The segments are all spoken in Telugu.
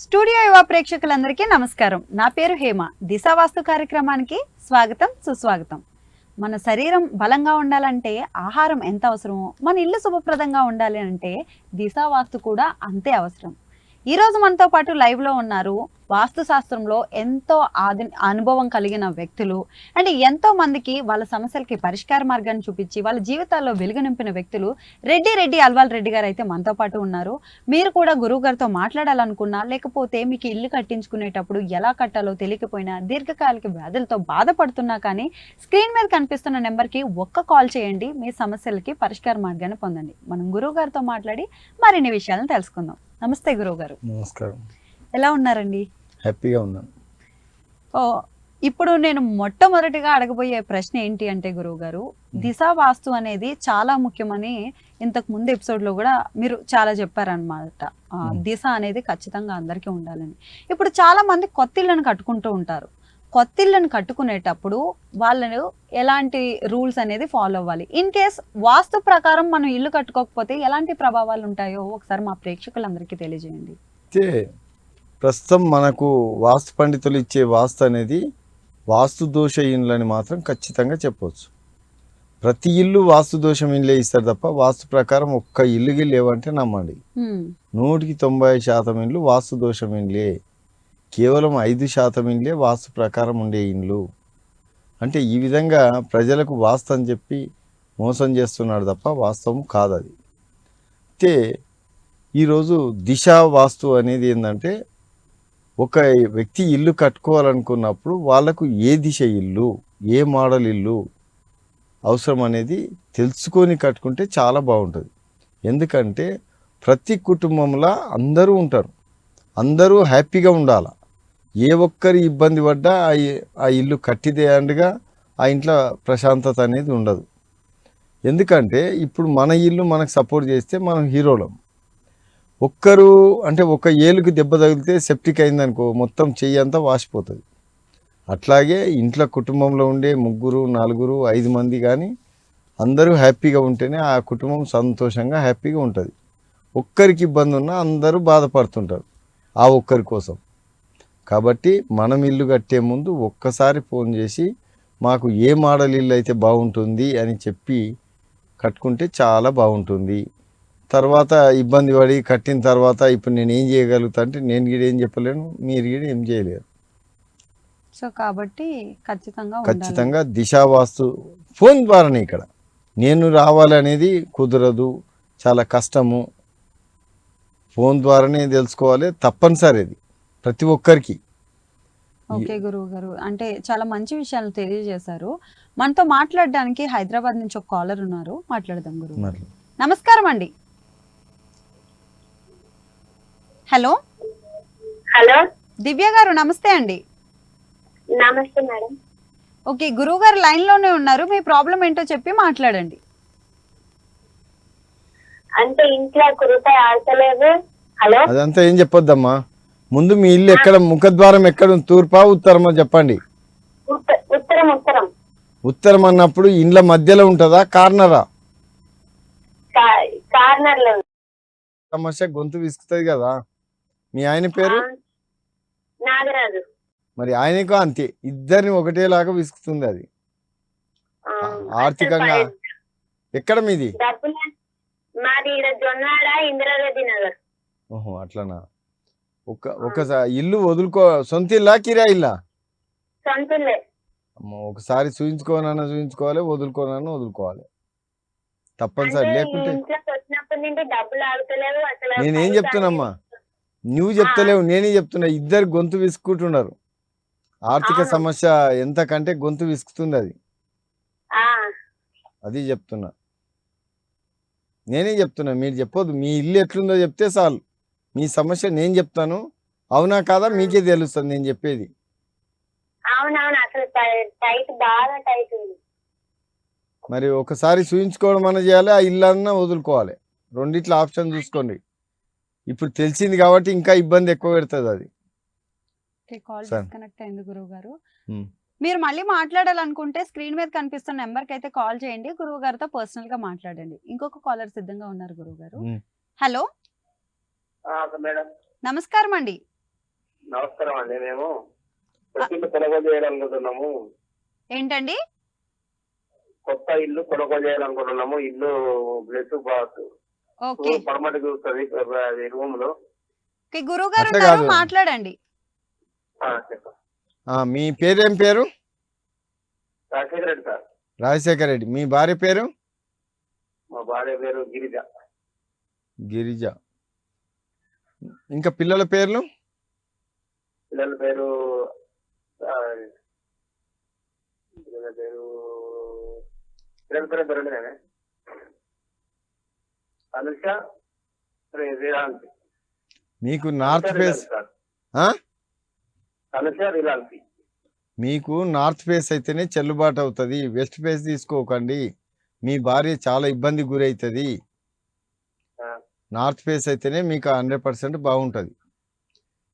స్టూడియో యువ ప్రేక్షకులందరికీ నమస్కారం. నా పేరు హేమ. దిశావాస్తు కార్యక్రమానికి స్వాగతం సుస్వాగతం. మన శరీరం బలంగా ఉండాలంటే ఆహారం ఎంత అవసరమో మన ఇల్లు శుభప్రదంగా ఉండాలి అంటే దిశావాస్తు కూడా అంతే అవసరం. ఈ రోజు మనతో పాటు లైవ్లో ఉన్నారు వాస్తు శాస్త్రంలో ఎంతో ఆది అనుభవం కలిగిన వ్యక్తులు. అండ్ ఎంతో మందికి వాళ్ళ సమస్యలకి పరిష్కార మార్గాన్ని చూపించి వాళ్ళ జీవితాల్లో వెలుగు నింపిన వ్యక్తులు రెడ్డి రెడ్డి అల్వాల్ రెడ్డి గారు అయితే మనతో పాటు ఉన్నారు. మీరు కూడా గురువు గారితో మాట్లాడాలనుకున్నా లేకపోతే మీకు ఇల్లు కట్టించుకునేటప్పుడు ఎలా కట్టాలో తెలియకపోయినా దీర్ఘకాలిక వ్యాధులతో బాధపడుతున్నా కానీ స్క్రీన్ మీద కనిపిస్తున్న నెంబర్కి ఒక్క కాల్ చేయండి. మీ సమస్యలకి పరిష్కార మార్గాన్ని పొందండి. మనం గురువు గారితో మాట్లాడి మరిన్ని విషయాలను తెలుసుకుందాం. నమస్తే గురువు గారు నమస్కారం. ఎలా ఉన్నారండి? హ్యాపీగా ఉన్నాను ఓ ఇప్పుడు నేను మొట్టమొదటిగా అడగబోయే ప్రశ్న ఏంటి అంటే గురువు గారు దిశ వాస్తు అనేది చాలా ముఖ్యమని ఇంతకు ముందు ఎపిసోడ్లో కూడా మీరు చాలా చెప్పారనమాట. దిశ అనేది ఖచ్చితంగా అందరికీ ఉండాలని. ఇప్పుడు చాలా మంది కొత్త ఇళ్ళని కట్టుకుంటూ ఉంటారు. కొత్త ఇళ్ళని కట్టుకునేటప్పుడు వాళ్ళను ఎలాంటి రూల్స్ అనేది ఫాలో అవ్వాలి. ఇన్ కేస్ వాస్తు ప్రకారం మనం ఇల్లు కట్టుకోకపోతే ఎలాంటి ప్రభావాలు ఉంటాయో ఒకసారి మా ప్రేక్షకులందరికీ తెలియజేయండి. అయితే ప్రస్తుతం మనకు వాస్తు పండితులు ఇచ్చే వాస్తు అనేది వాస్తు దోష ఇండ్లని మాత్రం ఖచ్చితంగా చెప్పవచ్చు ప్రతి ఇల్లు వాస్తు దోషం ఇండ్లే ఇస్తారు తప్ప వాస్తు ప్రకారం ఒక్క ఇల్లుకి లేవంటే నమ్మండి. నూటికి తొంభై శాతం ఇండ్లు వాస్తు దోషం ఇండ్లే కేవలం ఐదు శాతం ఇండ్లే వాస్తు ప్రకారం ఉండే ఇండ్లు. అంటే ఈ విధంగా ప్రజలకు వాస్తు అని చెప్పి మోసం చేస్తున్నాడు తప్ప వాస్తవం కాదు అది అయితే ఈరోజు దిశ వాస్తు అనేది ఏంటంటే ఒక వ్యక్తి ఇల్లు కట్టుకోవాలనుకున్నప్పుడు వాళ్ళకు ఏ దిశ ఇల్లు ఏ మోడల్ ఇల్లు అవసరం అనేది తెలుసుకొని కట్టుకుంటే చాలా బాగుంటుంది. ఎందుకంటే ప్రతి కుటుంబంలో అందరూ ఉంటారు. అందరూ హ్యాపీగా ఉండాలి. ఏ ఒక్కరి ఇబ్బంది పడ్డా ఆ ఇల్లు ఆ ఇల్లు కట్టిదేయండుగా ఆ ఇంట్లో ప్రశాంతత అనేది ఉండదు. ఎందుకంటే ఇప్పుడు మన ఇల్లు మనకు సపోర్ట్ చేస్తే మనం హీరోలం. ఒక్కరు అంటే ఒక ఏలుకి దెబ్బ తగిలితే సెప్టిక్ అయిందనుకో మొత్తం చెయ్యి అంతా వాసిపోతుంది. అట్లాగే ఇంట్లో కుటుంబంలో ఉండే ముగ్గురు నలుగురు ఐదు మంది కానీ అందరూ హ్యాపీగా ఉంటేనే ఆ కుటుంబం సంతోషంగా హ్యాపీగా ఉంటుంది. ఒక్కరికి ఇబ్బంది ఉన్నా అందరూ బాధపడుతుంటారు. ఆ ఒక్కరి కోసం. కాబట్టి మనం ఇల్లు కట్టే ముందు ఒక్కసారి ఫోన్ చేసి మాకు ఏ మోడల్ ఇల్లు అయితే బాగుంటుంది అని చెప్పి కట్టుకుంటే చాలా బాగుంటుంది. తర్వాత ఇబ్బంది పడి కట్టిన తర్వాత ఇప్పుడు నేను ఏం చేయగలుగుతా అంటే నేను గీడ ఏం చెప్పలేను మీరు గీడ ఏం చేయలేరు. సో కాబట్టి ఖచ్చితంగా. ఖచ్చితంగా దిశావాస్తు ఫోన్ ద్వారానే ఇక్కడ. నేను రావాలనేది కుదరదు చాలా కష్టము. ఫోన్ ద్వారానే తెలుసుకోవాలి తప్పనిసరి అది. ప్రతి ఒక్కరికి. ఓకే గురువు గారు. అంటే చాలా మంచి విషయాలు తెలియజేశారు. మనతో మాట్లాడడానికి హైదరాబాద్ నుంచి ఒక కాలర్ ఉన్నారు. మాట్లాడదాం గురువు నమస్కారం అండి. హలో? హలో? దివ్య గారు నమస్తే అండి. నమస్తే మేడం. ఓకే గురువు గారు లైన్లోనే ఉన్నారు. మీ ప్రాబ్లం ఏంటో చెప్పి మాట్లాడండి. అంటే ఇంట్లో ఒక రూపాయి ఆడతలేదు హలో? అదంతా ఏం చెప్పొద్దమ్మా. ముందు మీ ఇల్లు ఎక్కడ ముఖద్వారం ఎక్కడ? తూర్పా ఉత్తరమా చెప్పండి. ఉత్త- ఉత్తరం ఉత్తరం. ఉత్తరం అన్నప్పుడు ఇండ్ల మధ్యలో ఉంటుందా కార్నరా? లో. సమస్య గొంతు విసుకుతుంది కదా. మీ ఆయన పేరు? నాగరాజు. మరి ఆయనకు అంతే. ఇద్దరిని ఒకటేలాగా విసుకుతుంది అది. ఆర్థికంగా. ఎక్కడ మీది? డబ్బులు మాది ఇక్కడ జొన్నాడ ఇందిరారెడ్డి నగర్. ఓహో అట్లనా? ఒక ఒకసారి ఇల్లు వదులుకో సొంత ఇల్లా కిరా ఇల్లా? ఒకసారి చూయించుకోనన్నా చూయించుకోవాలి వదులుకోనన్నా వదులుకోవాలి. తప్పనిసరి లేకుంటే నేనేం చెప్తున్నామ్మా? నువ్వు చెప్తలేవు నేనే చెప్తున్నా ఇద్దరు గొంతు విసుకుంటున్నారు ఆర్థిక. సమస్య ఎంతకంటే గొంతు విసుకుతుంది అది అది చెప్తున్నా. నేనే చెప్తున్నా మీరు చెప్పొద్దు మీ ఇల్లు ఎట్లుందో చెప్తే చాలు. మీ సమస్య నేను చెప్తాను. అవునా కాదా? మీకే తెలుస్తుంది నేను చెప్పేది. అవునవును అసలు టై- టైట్ బాగా టైట్ ఉంది. మరి ఒకసారి చూయించుకోవడం అన్న చేయాలి ఆ ఇల్లు అన్నా వదులుకోవాలి. రెండిట్ల ఆప్షన్ చూసుకోండి. ఇప్పుడు తెలిసింది కాబట్టి ఇంకా ఇబ్బంది ఎక్కువ పెడుతుంది అది. డిస్కనెక్ట్ అయింది గురువు గారు. మీరు మళ్ళీ మాట్లాడాలనుకుంటే స్క్రీన్ మీద కనిపిస్తున్న నెంబర్కి అయితే కాల్ చేయండి. గురువు గారితో పర్సనల్గా మాట్లాడండి. ఇంకొక కాలర్ సిద్ధంగా ఉన్నారు గురువు గారు. హలో? మేడం. నమస్కారం అండి. నమస్కారం అండి మేము కొనుగోలు చేయాలనుకుంటున్నాము. ఏంటండి? కొత్త ఇల్లు కొనుగోలు చేయాలనుకుంటున్నాము. ఇల్లు ప్లస్ బాత్. ఓకే. పడమటి చూస్తుంది అది రూమ్లో గురువు గారు. మాట్లాడండి. ఆ, చెప్పండి ఆ, మీ పేరేం పేరు? రాజశేఖర రెడ్డి సార్. రాజశేఖర రెడ్డి. మీ భార్య పేరు? మా భార్య పేరు గిరిజ. గిరిజ. ఇంకా పిల్లల పేర్లు? పిల్లల పేరు ఆ, పిల్లల పేరు పిల్లల పేరు దొరకలేనే అనుష శ్రీ- శ్రీరాంతి. మీకు నార్త్ ఫేస్ మీకు నార్త్ ఫేస్ అయితేనే చెల్లుబాటు అవుతుంది. వెస్ట్ ఫేస్ తీసుకోకండి. మీ భార్య చాలా ఇబ్బంది గురవుతుంది. నార్త్ ఫేస్ అయితేనే మీకు హండ్రెడ్ పర్సెంట్ బాగుంటుంది.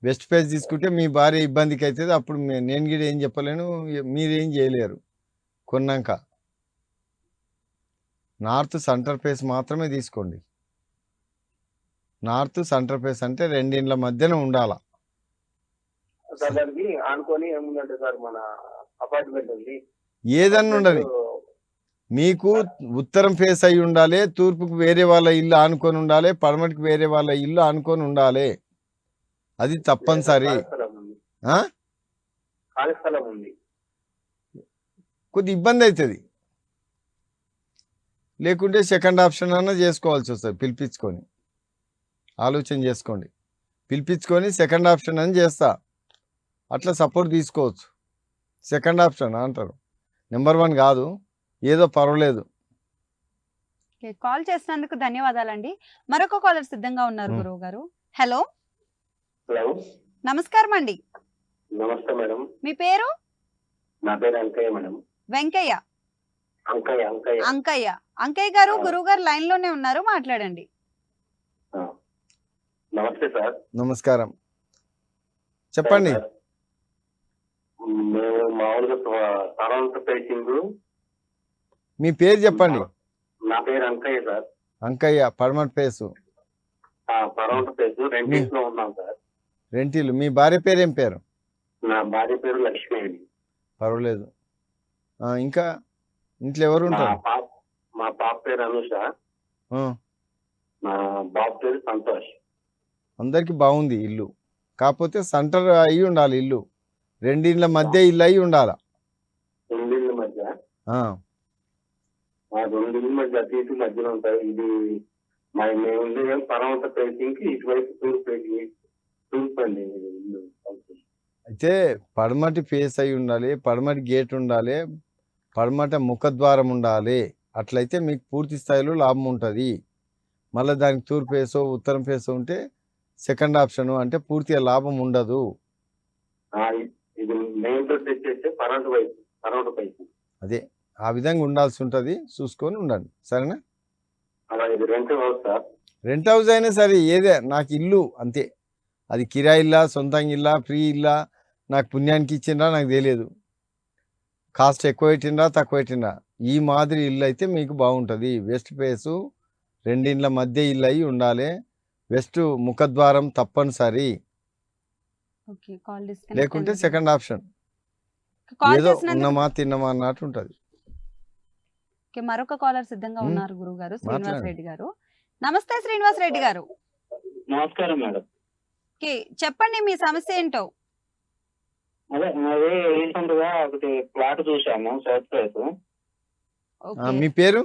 వెస్ట్ ఫేస్ తీసుకుంటే మీ భార్య ఇబ్బందికి అవుతుంది అప్పుడు నేను కూడా ఏం చెప్పలేను. మీరేం చేయలేరు. కొన్నాక. నార్త్ సెంటర్ ఫేస్ మాత్రమే తీసుకోండి. నార్త్ సెంటర్ ఫేస్ అంటే రెండిండ్ల మధ్యన ఉండాల. దానికి ఏముందంటే సార్ మన అపార్ట్మెంట్ ఉంది. ఏదన్నా ఉండదు మీకు ఉత్తరం ఫేస్ అయి ఉండాలి తూర్పుకు వేరే వాళ్ళ ఇల్లు ఆనుకొని ఉండాలి పడమటికి వేరే వాళ్ళ ఇల్లు ఆనుకొని ఉండాలి. అది తప్పనిసరి. కొద్ది ఇబ్బంది అవుతుంది లేకుంటే సెకండ్ ఆప్షన్ అన్న చేసుకోవాల్సి వస్తుంది పిలిపించుకొని. ఆలోచన చేసుకోండి. పిలిపించుకొని సెకండ్ ఆప్షన్ అని చేస్తా. అట్లా సపోర్ట్ తీసుకోవచ్చు. సెకండ్ ఆప్షన్ అంటారు. నెంబర్ వన్ కాదు. ఏదో పర్వాలేదు. ఓకే, కాల్ చేసినందుకు ధన్యవాదాలండి. మరొక కాలర్ సిద్ధంగా ఉన్నారు. గురువు గారు. హలో. హలో. నమస్కారం అండి. నమస్తే మేడం. మీ పేరు? నా పేరు అంకయ్య మేడం. వెంకయ్య. అంకయ్య అంకయ్య. అంకయ్య. అంకయ్య గారు. గురువు గారు లైన్లోనే ఉన్నారు మాట్లాడండి. ఆ. నమస్తే సార్. నమస్కారం. చెప్పండి. మేము మామూలుగా సరౌండ్ పేసింగ్ మీ పేరు చెప్పండి. నా పేరు అంకయ్య సార్. అంకయ్య పడమటి పేసు సరౌండ్ పేస్ రెండింటి లో ఉన్నాం సార్. రెంటిల్లు. మీ భార్య పేరు ఏం పేరు? నా భార్య పేరు లక్ష్మి అండి. పర్వాలేదు. ఇంకా ఇంట్లో ఎవరు ఉంటారు? మా పాప పేరు అనుష. మా బాబు పేరు సంతోష్. అందరికి బాగుంది ఇల్లు. కాకపోతే సెంటర్ అయి ఉండాలి ఇల్లు. రెండిండ్ల మధ్య ఇల్లు అయి ఉండాలి? రెండింటి మధ్య? ఆ, మా రెండింటి మధ్య అటు ఇటు మధ్యలో ఉంటాయి. ఇది మా మేము ఉండేది పరమత పేసింగ్కి ఇటువైపు తూర్పు పేసింగ్ తూర్పు అండి. అయితే పడమటి ఫేస్ అయి ఉండాలి పడమటి గేట్ ఉండాలి పడమట ముఖద్వారం ఉండాలి. అట్లయితే మీకు పూర్తి స్థాయిలో లాభం ఉంటుంది. మళ్ళీ దానికి తూర్పు ఫేసో ఉత్తరం ఫేసో ఉంటే సెకండ్ ఆప్షన్ అంటే పూర్తిగా లాభం ఉండదు. రోడ్ అదే. ఆ విధంగా ఉండాల్సి ఉంటుంది. చూసుకొని ఉండండి. సరేనా? Rent house sir. Rent house అయినా సరే ఏదే నాకు ఇల్లు అంతే. అది కిరాయి ఇల్లా సొంతంగా ఇల్లా ఫ్రీ ఇల్లా నాకు పుణ్యానికి ఇచ్చిండ్రా నాకు తెలియదు. కాస్ట్ ఎక్కువ పెట్టిండ్రా తక్కువ పెట్టిండ్రా. ఈ మాదిరి ఇల్లు అయితే మీకు బాగుంటుంది. వెస్ట్ ఫేసు రెండిండ్ల మధ్య ఇల్లు అయి ఉండాలి. వెస్ట్ ముఖద్వారం తప్పనిసరి. ఓకే కాల్ డిస్కనెక్ట్ లేకుంటే. Second option. ఏదో ఉన్నమా తిన్నమా అన్నట్టు ఉంటుంది. మరొక కాలర్ సిద్ధంగా. ఉన్నారు గురువు గారు శ్రీనివాస్. రెడ్డి గారు. నమస్తే శ్రీనివాస్ రెడ్డి గారు. నమస్కారం మేడం. చెప్పండి మీ సమస్య ఏంటో? అదే మాది రీసెంట్గా ఒకటి ప్లాట్ చూసాము సౌత్ ఓకే. మీ పేరు?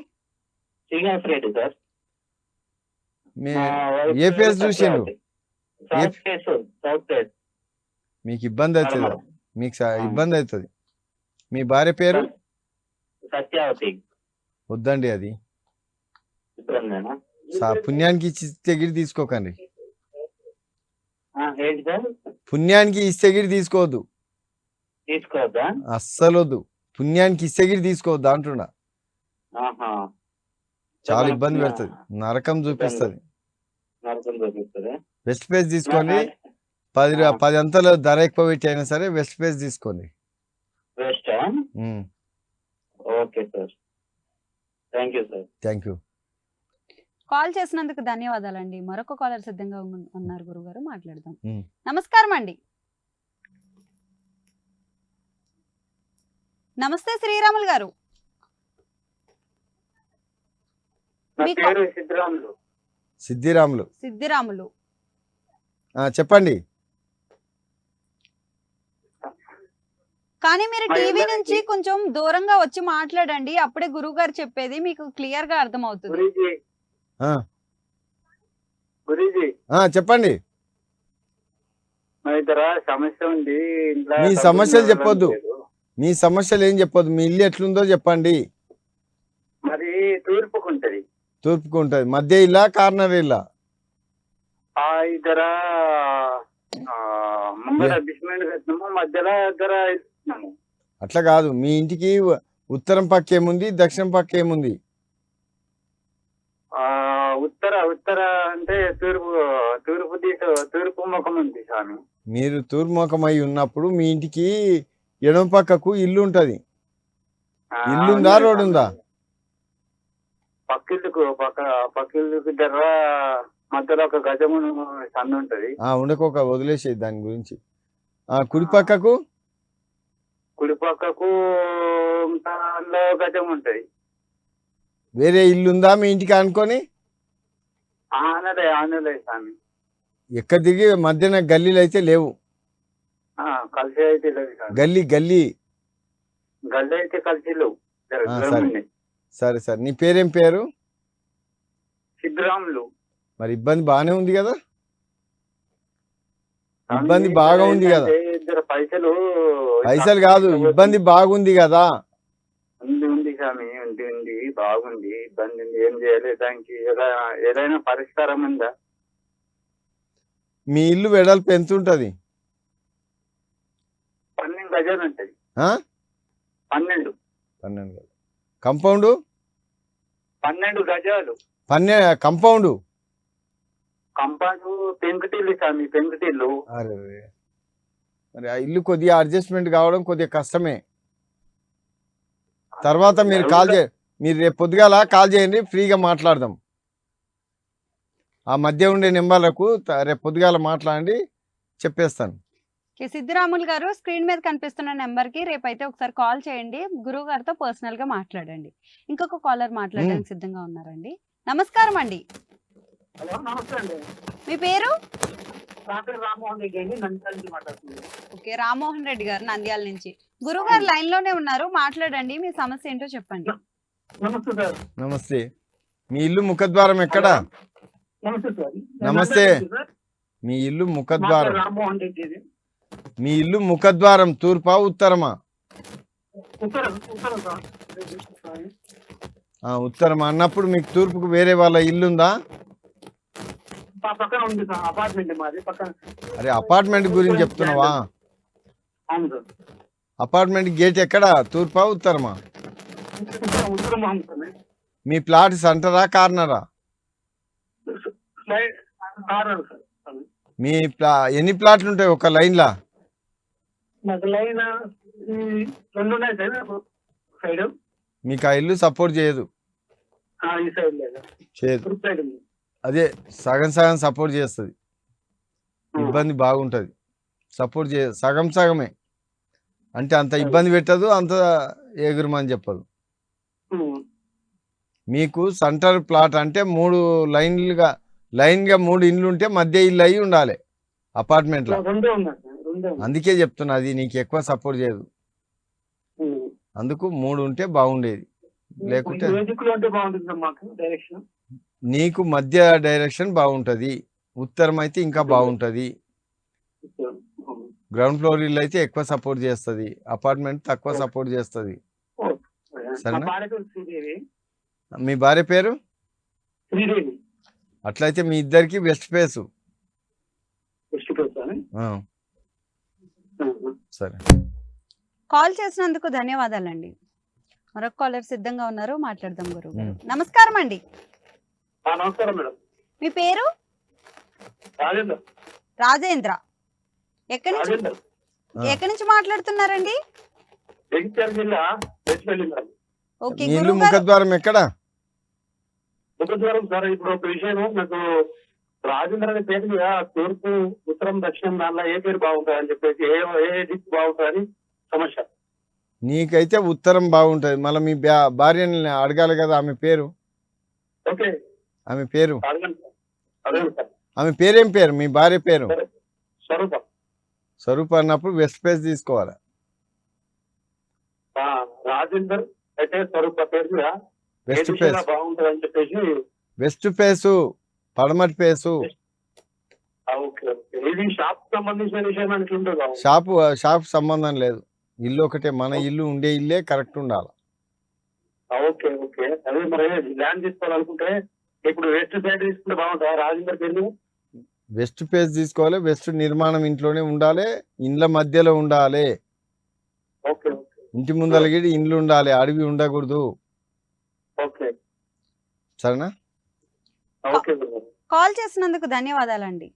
శ్రీనివాస్ రెడ్డి సార్. ఏ సౌత్ ఫేస్ మీకు ఇబ్బంది అవుతుంది. మీకు. ఇబ్బంది అవుతుంది. మీ భార్య పేరు? సత్యావతి. వద్దండి అది. పుణ్యానికి తెగిడి తీసుకోకండి. పుణ్యానికి ఇస్తగిడి తీసుకోవద్దు. తీసుకోవద్దా? అస్సలు వద్దు పుణ్యానికి ఇస్తగిడి తీసుకోవద్దు అంటున్నా. చాలా. ఇబ్బంది పెడుతుంది. నరకం చూపిస్తుంది. వెస్ట్ పేజ్ తీసుకోండి. పది పది అంతలు ధర ఎక్కువ పెట్టి అయినా సరే వెస్ట్ పేజ్ తీసుకోండి. Okay sir. Thank you sir. Thank you. Call చేసినందుకు ధన్యవాదాలండి. మరొక కాలర్ సిద్ధంగా ఉన్నారు గురుగారు. మాట్లాడదాం. నమస్కారం అండి. నమస్తే శ్రీరాములు గారు. సిద్ధిరాములు. సిద్ధిరాములు. చెప్పండి. కానీ మీరు టీవీ నుంచి కొంచెం దూరంగా వచ్చి మాట్లాడండి. అప్పుడే గురువు గారు చెప్పేది మీకు క్లియర్గా అర్థమవుతుంది. గురీజీ. ఆ, గురీజీ. ఆ, చెప్పండి. సమస్య ఉంది. ఇంట్లో మీ సమస్యలు చెప్పొద్దు. మీ సమస్యలు ఏం చెప్పొద్దు. మీ ఇల్లు ఎట్లుందో చెప్పండి. మరి తూర్పుకుంటది. తూర్పుకు ఉంటుంది మధ్య ఇల్లా కార్నర్ ఇల్లా? ఆ ఇద్దర మధ్యలో ఇద్దర ఇస్తున్నాము అట్లా కాదు. మీ ఇంటికి ఉత్తరం పక్క ఏముంది దక్షిణం పక్క ఏముంది? ఆ ఉత్తర ఉత్తర అంటే తూర్పు తూర్పు దిశ తూర్పు ముఖం ఉంది స్వామి. మీరు తూర్ముఖమై ఉన్నప్పుడు మీ ఇంటికి ఎడమ పక్కకు ఇల్లు ఉంటది. ఆ, ఇల్లుందా, ఉంది రోడ్డు ఉందా? పక్కిల్లుకు పక్క పక్కిల్లుకు దగ్గర మధ్యలో ఒక గజమును సందు ఉంటది ఆ ఉండకోక వదిలేసేది దాని గురించి. ఆ కుడి పక్కకు? కుడి పక్కకు గజం ఉంటది. వేరే ఇల్లు ఉందా మీ ఇంటికి అనుకొని? ఆనలే ఆనలే స్వామి. ఎక్కడ తిరిగి? మధ్యన గల్లీలు అయితే లేవు. ఆ, కలిసి అయితే లేదు గల్లీ గల్లీ. గల్లి అయితే కలిసి లేవు. సరే. సరే సరే. నీ పేరేం పేరు? సిద్ధరాములు. మరి ఇబ్బంది బాగానే ఉంది కదా? ఇబ్బంది బాగా ఉంది కదా? పైసలు పైసలు కాదు ఇబ్బంది బాగుంది కదా. ఉంది ఉంది స్వామి ఉంది ఉంది బాగుంది ఇబ్బంది ఉంది ఏం చేయాలి? దానికి ఎలా ఏదైనా పరిష్కారం ఉందా? మీ ఇల్లు వెడల్పు ఎంత ఉంటుంది పన్నెండు గజాలు ఉంటది? పన్నెండు. పన్నెండు గజాలు. కంపౌండ్? పన్నెండు గజాలు. పన్నె కంపౌండ్? కంపాసు పెంకుటిల్లు స్వామి పెంకుటిల్లు. అరే. మరి ఆ ఇల్లు కొద్దిగా అడ్జస్ట్మెంట్ కావడం కొద్దిగా కష్టమే. తర్వాత మీరు కాల్ చే మీరు రేపు పొద్దుగాల కాల్ చేయండి ఫ్రీగా మాట్లాడదాం. ఆ మధ్య ఉండే నెంబర్లకు రేపు పొద్దుగాల మాట్లాడి చెప్పేస్తాను. సిద్ధిరాములు గారు స్క్రీన్ మీద కనిపిస్తున్న నెంబర్కి రేపైతే ఒకసారి కాల్ చేయండి గురువు గారితో పర్సనల్గా మాట్లాడండి. ఇంకొక కాలర్ మాట్లాడడానికి సిద్ధంగా ఉన్నారండి. నమస్కారం అండి. హలో నమస్తే అండి. మీ పేరు? ఓకే రామ్మోహన్ రెడ్డి గారు నంద్యాల నుంచి. గురువు గారు లైన్లోనే ఉన్నారు మాట్లాడండి మీ సమస్య ఏంటో చెప్పండి. నమస్తే మీ ఇల్లు ముఖద్వారం ఎక్కడ? నమస్తే. మీ ఇల్లు ముఖద్వారం. రామ్మోహన్ రెడ్డి ఇది. మీ ఇల్లు ముఖద్వారం తూర్పా ఉత్తరమా? ఉత్తరం ఉత్తరం సార్. ఆ, ఉత్తరం అన్నప్పుడు మీకు తూర్పుకు వేరే వాళ్ళ ఇల్లుందా? పక్కన ఉంది సార్ అపార్ట్మెంట్ మాది పక్కన. అరే అపార్ట్మెంట్ గురించి చెప్తున్నావా? అవును సార్. అపార్ట్మెంట్ గేట్ ఎక్కడ? తూర్పా ఉత్తరమా? ఉత్తరం ఉత్తరం అవును సార్ మీ ప్లాట్ సెంటరా కార్నరా. మీ ప్లా ఎన్ని ప్లాట్లు ఉంటాయి ఒక లైన్ ఈ రెండు ఉన్నాయి సార్ సైడ్. మీకు ఆ ఇల్లు సపోర్ట్ చేయదు. చేయదు. అదే సగం సగం సపోర్ట్ చేస్తుంది. ఇబ్బంది బాగుంటుంది. సపోర్ట్ చే సగం సగమే. అంటే అంత ఇబ్బంది పెట్టదు అంత ఎగురమని చెప్పదు. మీకు సెంటర్ ప్లాట్ అంటే మూడు లైన్లుగా లైన్గా మూడు ఇండ్లు ఉంటే మధ్య ఇల్లు అయి ఉండాలి అపార్ట్మెంట్లో. అందుకే చెప్తున్నా అది నీకు ఎక్కువ సపోర్ట్ చేయదు. అందుకు మూడు ఉంటే బాగుండేది. లేకుంటే నీకు మధ్య డైరెక్షన్ బాగుంటది. ఉత్తరం అయితే ఇంకా బాగుంటది. గ్రౌండ్ ఫ్లోర్ ఇల్లు అయితే ఎక్కువ సపోర్ట్ చేస్తుంది. అపార్ట్మెంట్ తక్కువ సపోర్ట్ చేస్తుంది. సరేనా? మీ భార్య పేరు? అట్లయితే మీ ఇద్దరికి ఫస్ట్ పేరు సార్ సరే. కాల్ చేసినందుకు ధన్యవాదాలండి. మరొక కాలర్ సిద్ధంగా ఉన్నారు. మాట్లాడదాం గురువు. నమస్కారం అండి నమస్కారం మేడం. మీ పేరు? రాజేందర్. రాజేంద్ర. ఎక్కడి నుంచి. ఎక్కడి నుంచి మాట్లాడుతున్నారండి? ఓకే ఇల్లు ముఖద్వారం ఎక్కడ? ముఖద్వారం సార్ ఇప్పుడు ఒక విషయం నాకు రాజేంద్ర అనే పేరు మీద తూర్పు ఉత్తరం దక్షిణం దానిలో ఏ పేరు బాగుంటుంది అని చెప్పేసి ఏ ఏ దిక్కు బాగుంటుంది సమస్య. నీకైతే ఉత్తరం బాగుంటుంది. మళ్ళీ మీ భార్యని అడగాలి కదా ఆమె పేరు. ఓకే. ఆమె పేరు? ఆమె పేరేం పేరు? మీ భార్య పేరు? స్వరూప. స్వరూప్. అన్నప్పుడు వెస్ట్ ఫేస్ తీసుకోవాలి? రాజేందర్ అయితే స్వరూప పేరు వెస్ట్ ఫేస్ చెప్పేసి. వెస్ట్ పడమటి ఫేసు షాపు షాప్ సంబంధం లేదు. ఇల్లు ఒకటే మన ఇల్లు ఉండే ఇల్లే కరెక్ట్ ఉండాలి? Okay okay. అదే మరి ల్యాండ్ తీసుకోవాలనుకుంటే ఇప్పుడు వెస్ట్ సైడ్ తీసుకుంటే బాగుంటుందా రాజేందర్ పేరు మీద? వెస్ట్ ఫేస్ తీసుకోవాలి. వెస్ట్ నిర్మాణం ఇంట్లోనే ఉండాలి. ఇండ్ల మధ్యలో ఉండాలి. Okay okay. ఇంటి ముందర గిడి ఇండ్లు ఉండాలి. అడవి ఉండకూడదు. ఓకే. సరేనా? ఓకే. కాల్ చేసినందుకు ధన్యవాదాలండి.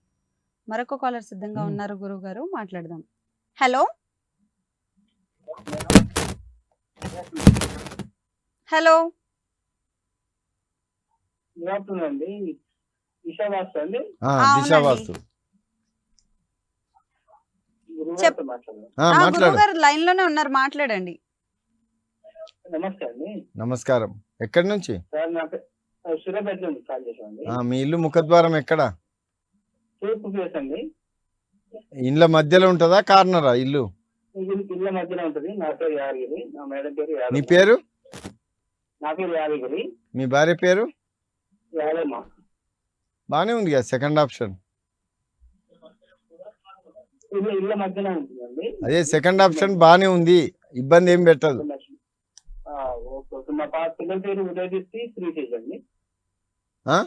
మరొక కాలర్ సిద్ధంగా. ఉన్నారు గురువు గారు మాట్లాడదాం. హలో? హలో? గుడ్ ఆఫ్టర్నూన్ అండి? ఈశావాస్ అండి ఆ, అవునండి. దిశా వాస్తు గురువు చెప్. గారితో మాట్లాడాలి ఆ, ఆ, మాట్లాడు. గురువు గారు లైన్లోనే ఉన్నారు మాట్లాడండి. నమస్తే అండి నమస్కారం. ఎక్కడి నుంచి? మీ ఇల్లు ముఖద్వారం ఎక్కడ? ఇండ్ల మధ్యలో ఉంటుందా కార్నరా ఇల్లు? ఇళ్ళ మధ్యలో ఉంటుంది. నా పేరు యాదగిరి. నా మేడం పేరు నీ పేరు? నా పేరు యాదగిరి. మీ భార్య పేరు? బానే ఉంది కదా సెకండ్ ఆప్షన్. అదే సెకండ్ ఆప్షన్ బానే ఉంది. ఇబ్బంది ఏం పెట్టదు. ఆ, ఓకే ఓకే. మా పాప పిల్లల పేరు ఉదయదీప్తి శ్రీతేజ్ అండి. ఆ?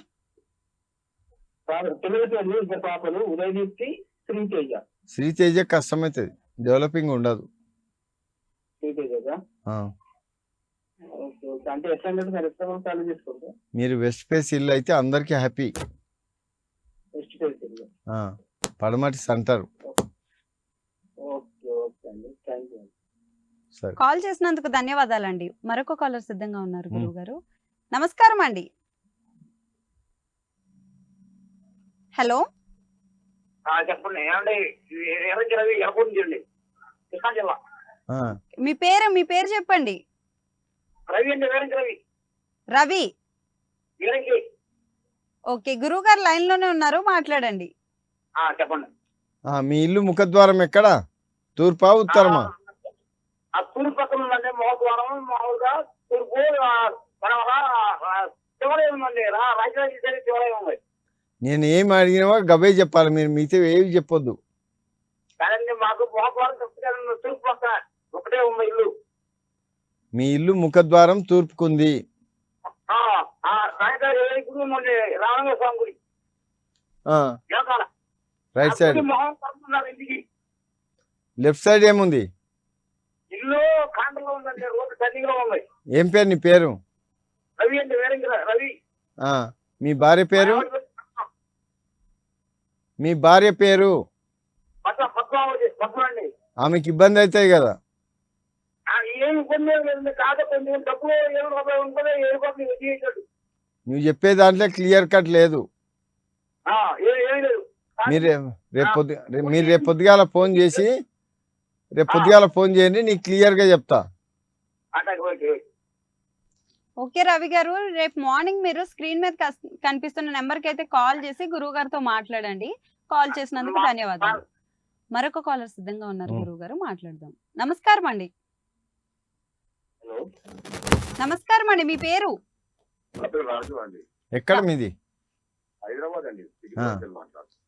పాప- పిల్లల పేరు ఇద్దరు పాపలు ఉదయదీప్తి శ్రీతేజ. శ్రీతేజ కష్టమవుతుంది డెవలపింగ్ ఉండదు. శ్రీతేజ అంటే ఎట్లా అంటే సార్ ఎట్లా మనం సాల్వ్ చేసుకుంటాం మీరు వెస్ట్ ఫేస్ ఇల్లు అయితే అందరికీ హ్యాపీ ఇల్లు. పడమటి సెంటర్. ఓకే ఓకే అండి. థ్యాంక్ యూ సరే. కాల్ చేసినందుకు ధన్యవాదాలండి. మరొక కాలర్ సిద్ధంగా ఉన్నారు. గురువు గారు నమస్కారం అండి. హలో? ఆ, చెప్పండి. ఏమండి? జిల్లా కృష్ణా జిల్లా మీ పేరు మీ పేరు చెప్పండి. రవి అండి రవి? రవి. ఓకే గురువు గారు లైన్లోనే ఉన్నారు మాట్లాడండి. ఆ, చెప్పండి. ఆ, మీ ఇల్లు ముఖద్వారం ఎక్కడ? తూర్పా ఉత్తరమా? ఆ తూర్పు పక్కన ఉందండి మోహద్వారం మామూలుగా తూర్పు ఆ, మన ఆ, శివాలయం ఉందండి రా- రాజరాజేశ్వరి శివాలయం ఉంది. నేను ఏం అడిగినావో గవే చెప్పాలి మీరు మిగతా ఏవి చెప్పొద్దు. కాదండి మాకు తూర్పు పక్కన ఒకటే ఉంది ఇల్లు. మీ ఇల్లు ముఖద్వారం తూర్పుకుంది. రైట్ సైడ్ లెఫ్ట్ సైడ్ ఏముంది? ఏం పేరు నీ పేరు? మీ భార్య పేరు? మీ భార్య పేరు? ఆమెకి ఇబ్బంది అవుతాయి కదా. ఏడు రూపాయలు ఉంటుంది ఏడు రూపాయలు నువ్వు చెప్పే దాంట్లో క్లియర్ కట్ లేదు. మీరు రేపు మీరు రేపు పొద్దుగాల ఫోన్ చేసి రేపు పొద్దుగాల ఫోన్ చేయండి నీకు క్లియర్గా చెప్తా. అంటే ఓకే. ఓకే రవి గారు రేపు మార్నింగ్ మీరు స్క్రీన్ మీద కనిపిస్తున్న నెంబర్కి అయితే కాల్ చేసి గురువు గారితో మాట్లాడండి. కాల్ చేసినందుకు ధన్యవాదాలు. మరొక కాలర్ సిద్ధంగా ఉన్నారు. గురువు గారు మాట్లాడదాం. నమస్కారం అండి హలో. నమస్కారం అండి మీ పేరు? రాజు అండి. ఎక్కడ మీది? హైదరాబాద్ అండి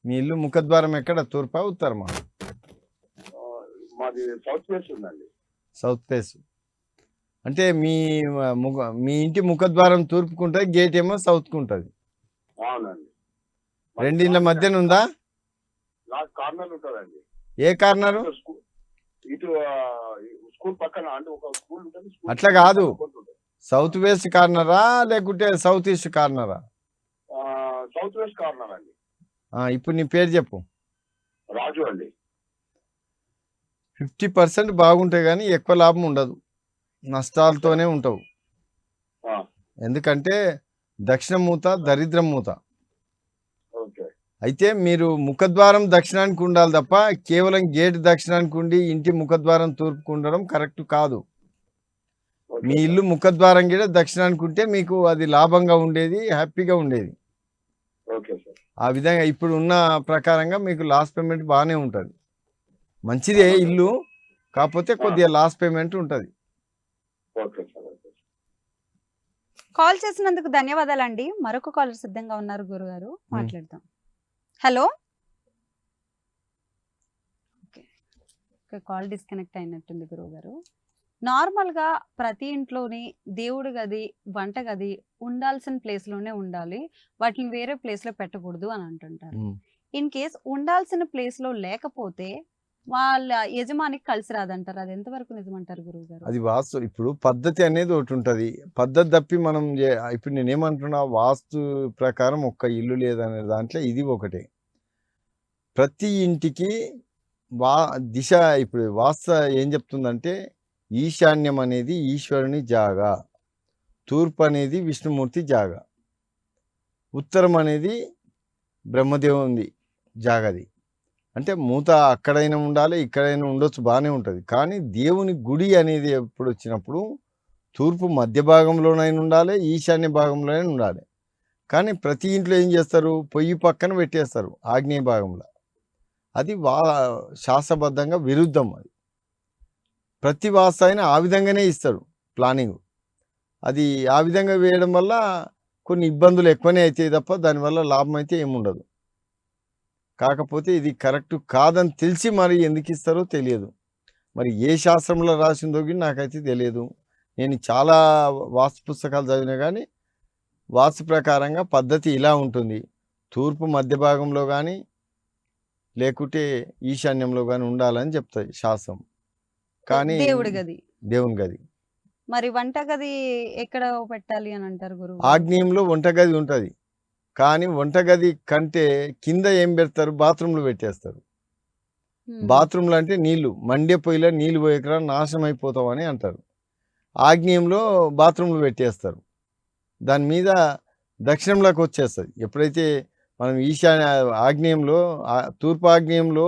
మీ ఇల్లు ముఖద్వారం ఎక్కడ? తూర్పా ఉత్తరమా? మాది సౌత్ వెస్ట్ ఉందండి. సౌత్ ఫేస్ అంటే మీ ముఖ మీ ఇంటి ముఖద్వారం తూర్పుకు ఉంటుంది గేట్ ఏమో సౌత్కు ఉంటుంది అవునండి రెండిండ్ల మధ్యన ఉందా? లాస్ట్ కార్నర్ ఉంటుందండి. ఏ కార్నరు ఇటు స్కూల్ పక్కన అంటే ఒక స్కూల్ ఉంటుంది అట్లా కాదు. సౌత్ వెస్ట్ కార్నరా లేకుంటే సౌత్ ఈస్ట్ కార్నరా? సౌత్ వెస్ట్ కార్నర్ అండి. ఇప్పుడు నీ పేరు చెప్పు. రాజు అండి. ఫిఫ్టీ పర్సెంట్ బాగుంటాయి కానీ ఎక్కువ లాభం ఉండదు. నష్టాలతోనే ఉంటావు. ఎందుకంటే దక్షిణ మూత దరిద్రం మూత. అయితే మీరు ముఖద్వారం దక్షిణానికి ఉండాలి తప్ప కేవలం గేట్ దక్షిణానికి ఉండి ఇంటి ముఖద్వారం తూర్పుకు ఉండడం కరెక్ట్ కాదు. మీ. ఇల్లు ముఖద్వారం కూడా దక్షిణానికి ఉంటే మీకు అది లాభంగా ఉండేది హ్యాపీగా ఉండేది. Okay sir. ఆ విధంగా ఇప్పుడు ఉన్న ప్రకారంగా మీకు లాస్ట్ పేమెంట్ బాగానే ఉంటుంది. మంచిదే ఇల్లు కాకపోతే కొద్దిగా లాస్ట్ పేమెంట్ ఉంటుంది. ఓకే సార్ ఓకే కాల్ చేసినందుకు ధన్యవాదాలండి. మరొక కాలర్ సిద్ధంగా ఉన్నారు గురుగారు. మాట్లాడదాం. హలో? ఓకే. కాల్ డిస్కనెక్ట్ అయినట్టుంది గురువు గారు నార్మల్గా ప్రతి ఇంట్లోని దేవుడి గది వంట గది ఉండాల్సిన ప్లేస్లోనే ఉండాలి. వాటిని వేరే ప్లేస్లో పెట్టకూడదు అని అంటుంటారు. ఇన్ కేస్ ఉండాల్సిన ప్లేస్లో లేకపోతే వాళ్ళ యజమానికి కలిసి రాదంటారు. అది ఎంతవరకు నిజమంటారు గురువు గారు అది వాస్తు ఇప్పుడు పద్ధతి అనేది ఒకటి ఉంటుంది. పద్ధతి తప్పి మనం ఇప్పుడు నేనేమంటున్నా వాస్తు ప్రకారం ఒక్క ఇల్లు లేదనే దాంట్లో ఇది ఒకటే. ప్రతి ఇంటికి వా దిశ ఇప్పుడు వాస్తు ఏం చెప్తుందంటే ఈశాన్యం అనేది ఈశ్వరుని జాగా తూర్పు అనేది విష్ణుమూర్తి జాగా ఉత్తరం అనేది బ్రహ్మదేవుని జాగది. అంటే మూత అక్కడైనా ఉండాలి ఇక్కడైనా ఉండొచ్చు బాగానే ఉంటుంది. కానీ దేవుని గుడి అనేది ఎప్పుడు వచ్చినప్పుడు తూర్పు మధ్య భాగంలోనైనా ఉండాలి ఈశాన్య భాగంలోనైనా ఉండాలి. కానీ ప్రతి ఇంట్లో ఏం చేస్తారు? పొయ్యి పక్కన పెట్టేస్తారు ఆగ్నేయ భాగంలో. అది వా శాస్త్రబద్ధంగా విరుద్ధం అది. ప్రతి వాస్తు అయినా ఆ విధంగానే ఇస్తారు ప్లానింగ్. అది ఆ విధంగా వేయడం వల్ల కొన్ని ఇబ్బందులు ఎక్కువనే అవుతాయి తప్ప దానివల్ల లాభం అయితే ఏముండదు. కాకపోతే ఇది కరెక్ట్ కాదని తెలిసి మరి ఎందుకు ఇస్తారో తెలియదు. మరి ఏ శాస్త్రంలో రాసిందో కూడా నాకైతే తెలియదు. నేను చాలా వాస్తు పుస్తకాలు చదివినా కానీ వాస్తు ప్రకారంగా పద్ధతి ఇలా ఉంటుంది. తూర్పు మధ్య భాగంలో కానీ లేకుంటే ఈశాన్యంలో కానీ ఉండాలని చెప్తాయి శాస్త్రం. కానీ దేవుడి గది. దేవుని గది. మరి వంట గది ఎక్కడ పెట్టాలి అని అంటారు గురువు? ఆగ్నేయంలో వంటగది ఉంటుంది. కానీ వంటగది కంటే కింద ఏం పెడతారు? బాత్రూంలో పెట్టేస్తారు. బాత్రూంలో అంటే నీళ్ళు. మండే పొయ్యిలో నీళ్ళు పోయకరా నాశనం అయిపోతామని అంటారు. ఆగ్నేయంలో బాత్రూంలు పెట్టేస్తారు. దాని మీద దక్షిణంలోకి వచ్చేస్తుంది ఎప్పుడైతే మనం ఈశాన్య ఆగ్నేయంలో తూర్పు ఆగ్నేయంలో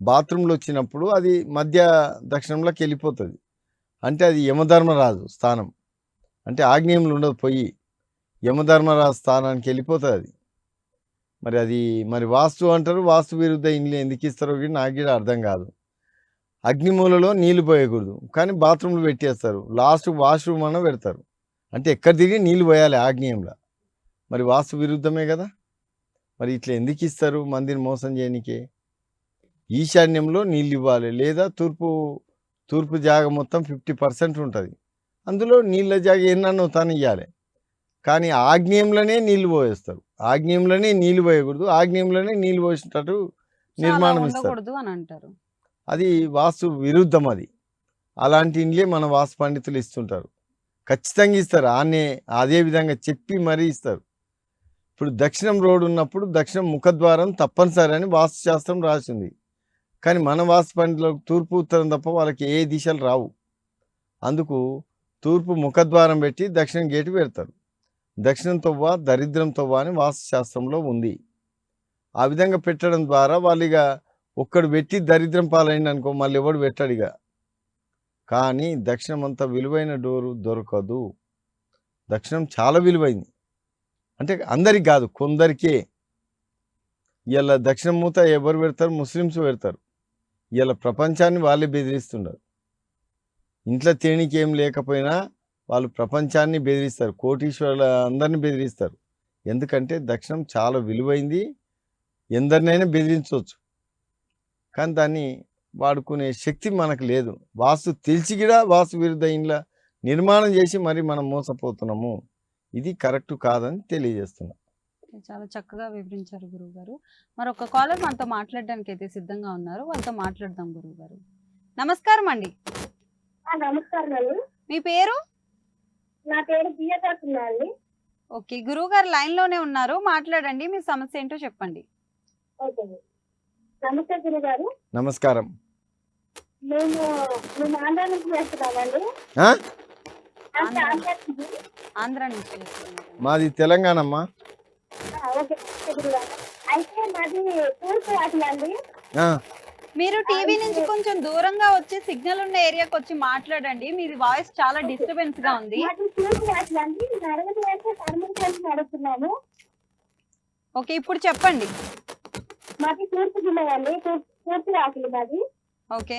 బాత్రూంలు వచ్చినప్పుడు అది మధ్య దక్షిణంలోకి వెళ్ళిపోతుంది. అంటే అది యమధర్మరాజు స్థానం. అంటే ఆగ్నేయంలో ఉండదు పొయ్యి. యమధర్మరాజు స్థానానికి వెళ్ళిపోతుంది. అది మరి అది మరి వాస్తు అంటారు వాస్తు విరుద్ధ ఇండ్లు ఎందుకు ఇస్తారో కూడా నాకు కూడా అర్థం కాదు. అగ్నిమూలలో నీళ్ళు పోయకూడదు కానీ బాత్రూంలు పెట్టేస్తారు. లాస్ట్ వాష్రూమ్ అన్న పెడతారు. అంటే ఎక్కడ తిరిగి నీళ్ళు పోయాలి ఆగ్నేయంలో? మరి వాస్తు విరుద్ధమే కదా? మరి ఇట్లా ఎందుకు ఇస్తారు మందిని మోసం చేయనికే? ఈశాన్యంలో నీళ్ళు ఇవ్వాలి లేదా తూర్పు తూర్పు జాగ మొత్తం ఫిఫ్టీ పర్సెంట్ ఉంటుంది. అందులో నీళ్ళ జాగ ఎన్నో తాను ఇవ్వాలి కానీ ఆగ్నేయంలోనే నీళ్ళు పోయేస్తారు. ఆగ్నేయంలోనే నీళ్ళు పోయకూడదు. ఆగ్నేయంలోనే నీళ్ళు పోసేటట్టు నిర్మాణం ఇస్తారు. అని అంటారు. అది వాస్తు విరుద్ధం అది. అలాంటి ఇండ్లే మన వాస్తు పండితులు ఇస్తుంటారు. ఖచ్చితంగా ఇస్తారు. ఆనే అదే విధంగా చెప్పి మరీ ఇస్తారు. ఇప్పుడు దక్షిణం రోడ్ ఉన్నప్పుడు దక్షిణం ముఖద్వారం తప్పనిసరి అని వాస్తు శాస్త్రం రాసింది. కానీ మన వాస్తు పండితులకు తూర్పు ఉత్తరం తప్ప వాళ్ళకి ఏ దిశలు రావు. అందుకు తూర్పు ముఖద్వారం పెట్టి దక్షిణం గేటు పెడతారు. దక్షిణంతో వా దరిద్రం తవ్వ అని వాస్తుశాస్త్రంలో ఉంది. ఆ విధంగా పెట్టడం ద్వారా వాళ్ళు ఇక ఒక్కడు పెట్టి దరిద్రం పాలైంది అనుకో మళ్ళీ ఎవడు పెట్టాడు ఇక కానీ దక్షిణం అంత విలువైన డోరు దొరకదు. దక్షిణం చాలా విలువైంది. అంటే అందరికి కాదు కొందరికే. ఇలా దక్షిణం మూత ఎవరు పెడతారు? ముస్లిమ్స్ పెడతారు. ఇలా ప్రపంచాన్ని వాళ్ళే బెదిరిస్తున్నారు ఇంట్లో తేనికి ఏం లేకపోయినా వాళ్ళు ప్రపంచాన్ని బెదిరిస్తారు. కోటీశ్వరుల అందరిని బెదిరిస్తారు. ఎందుకంటే దక్షిణం చాలా విలువైంది. ఎందరినైనా బెదిరించవచ్చు. కానీ దాన్ని వాడుకునే శక్తి మనకు లేదు. వాస్తు తెలిసి కూడా వాస్తు విరుద్ధ ఇండ్ల నిర్మాణం చేసి మరి మనం మోసపోతున్నాము. ఇది కరెక్ట్ కాదని తెలియజేస్తున్నా. చాలా చక్కగా వివరించారు గురువు గారు మరి ఒక కాలర్ మనతో మాట్లాడడానికి అయితే సిద్ధంగా ఉన్నారు. వాళ్ళతో మాట్లాడదాం గురువు గారు నమస్కారం అండి. ఆ, నమస్కారం అండి. మీ పేరు? నా పేరు బియ్యదాసున్నా అండి. ఓకే గురువు గారు లైన్లోనే ఉన్నారు. మాట్లాడండి మీ సమస్య ఏంటో చెప్పండి. ఓకే నమస్తే గురు గారు నమస్కారం. మేము మేము ఆంధ్ర నుంచి చేస్తున్నామండి ఆ? అంటే ఆంధ్ర. నుంచి. ఆంధ్ర నుంచి చేస్తున్నారు. మాది తెలంగాణ అమ్మా ఆ, ఓకే. అయితే మాది తూర్పు వాటిలో అండి. ఆ, మీరు టీవీ నుంచి కొంచెం దూరంగా వచ్చి సిగ్నల్ ఉన్న ఏరియాకి వచ్చి మాట్లాడండి. మీది వాయిస్ చాలా డిస్టర్బెన్స్గా ఉంది. ఓకే ఇప్పుడు చెప్పండి. మాది తూర్పు జిల్లా అండి. తూర్పు తూర్పు వాసులు మాది. ఓకే.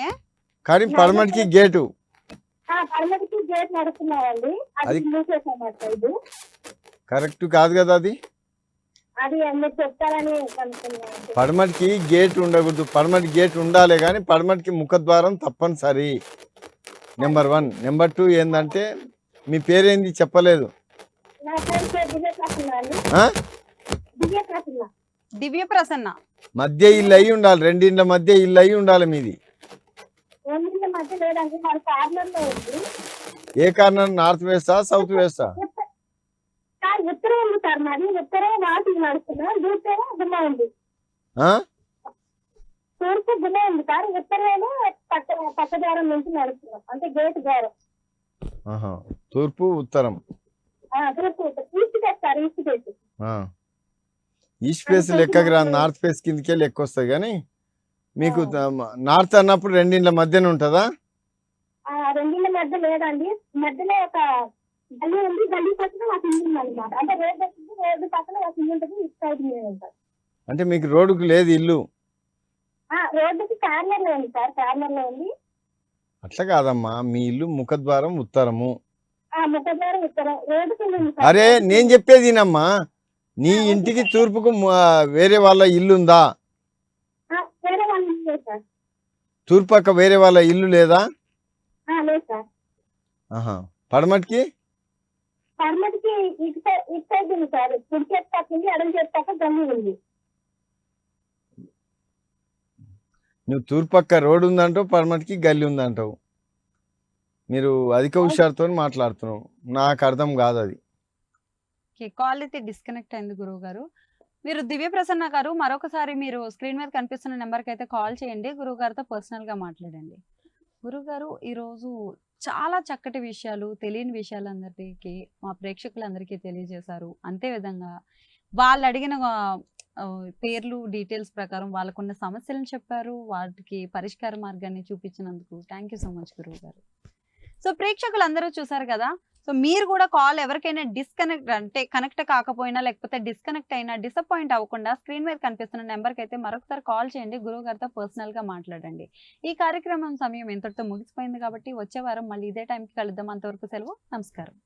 కానీ పడమటికి గేటు. ఆ పడమటికి గేట్ అది కరెక్ట్ కాదు కదా అది అది మీరు చెప్తారని అనుకున్నాను పడమటికి గేట్ ఉండకూడదు. పడమటి గేట్ ఉండాలి కానీ పడమటికి ముఖద్వారం తప్పనిసరి. నెంబర్ వన్ నెంబర్ టూ ఏంటంటే మీ పేరేంది చెప్పలేదు. నా పేరు పేరు దివ్య ప్రసన్న మధ్య ఇల్లు అయి ఉండాలి. రెండింటి మధ్య ఇల్లు అయి ఉండాలి మీది. ఏ కార్నర్? నార్త్ వేస్తా సౌత్ వేస్తా ఉత్తరం ఉంది ఉత్తరం గుమ్మ? తూర్పు గుమ్మ ఉంది. సార్ ఉత్తరేమో పక్క పక్క ద్వారం నుంచి నడుస్తున్నాం అంటే గేట్ ద్వారం. తూర్పు ఉత్తరం. ఈస్ట్ ఫేస్ లెక్కకి రా నార్త్ ఫేస్ కిందకే లెక్క వస్తాయి కానీ మీకు నార్త్ అన్నప్పుడు రెండింట్ల మధ్యన ఉంటుందా? ఆ రెండింటి మధ్య లేదండి. మధ్యలో ఒక గల్లీ ఉంది గల్లీ పక్కన ఒక ఇల్లు ఉంది అనమాట అంటే రోడ్డు రోడ్డు పక్కన ఒక ఇల్లు ఉంటుంది ఇటు సైడ్ మీద ఉంటుంది అంటే మీకు రోడ్డుకు లేదు ఇల్లు? రోడ్డుకి కార్నర్లో ఉంది సార్ కార్నర్లో ఉంది. అట్లా కాదమ్మా మీ ఇల్లు ముఖద్వారం ఉత్తరము. ఆ ముఖద్వారం ఉత్తరం. రోడ్డుకి ఇల్లు ఉంది సార్. అరే నేను చెప్పేది వినమ్మా. నీ ఇంటికి తూర్పుకు వేరే వాళ్ళ ఇల్లు ఉందా? ఆ, వేరే వాళ్ళు ఇల్లు లేదు సార్. తూర్పు పక్క వేరే వాళ్ళ ఇల్లు లేదా? ఆ, లేదు సార్. ఆహా పడమటికి? పర్మతికి ఇటు సైడ్ ఉంది సార్. కుడి చేతి పక్క ఉంది ఎడమ చేతి పక్క గల్లీ ఉంది. నువ్వు తూర్పు పక్క రోడ్డు ఉందంటావు పడమటికి గల్లి ఉందంటావు. మీరు అధిక హుషారుతో మాట్లాడుతున్నావు. నాకు అర్థం కాదు అది. ఓకే కాల్ అయితే డిస్కనెక్ట్ అయింది గురువు గారు. మీరు దివ్య ప్రసన్న గారు మరొకసారి మీరు స్క్రీన్ మీద కనిపిస్తున్న నెంబర్కి అయితే కాల్ చేయండి. గురువు గారితో పర్సనల్గా మాట్లాడండి. గురువు గారు ఈరోజు చాలా చక్కటి విషయాలు తెలియని విషయాలు అందరికీ మా ప్రేక్షకులందరికీ తెలియజేశారు. అంతేవిధంగా వాళ్ళు అడిగిన పేర్లు డీటెయిల్స్ ప్రకారం వాళ్ళకున్న సమస్యలను చెప్పారు. వాటికి పరిష్కార మార్గాన్ని చూపించినందుకు థ్యాంక్ యూ సో మచ్ గురువు గారు సో ప్రేక్షకులు అందరూ చూసారు కదా సో మీరు కూడా కాల్ ఎవరికైనా డిస్కనెక్ట్ అంటే కనెక్ట్ కాకపోయినా లేకపోతే డిస్కనెక్ట్ అయినా డిసప్పాయింట్ అవ్వకుండా స్క్రీన్ మీద కనిపిస్తున్న నెంబర్కి అయితే మరొకసారి కాల్ చేయండి. గురువు గారితో పర్సనల్గా మాట్లాడండి. ఈ కార్యక్రమం సమయం ఇంతటితో ముగిసిపోయింది కాబట్టి వచ్చే వారం మళ్ళీ ఇదే టైంకి కలుద్దాం. అంతవరకు సెలవు. నమస్కారం.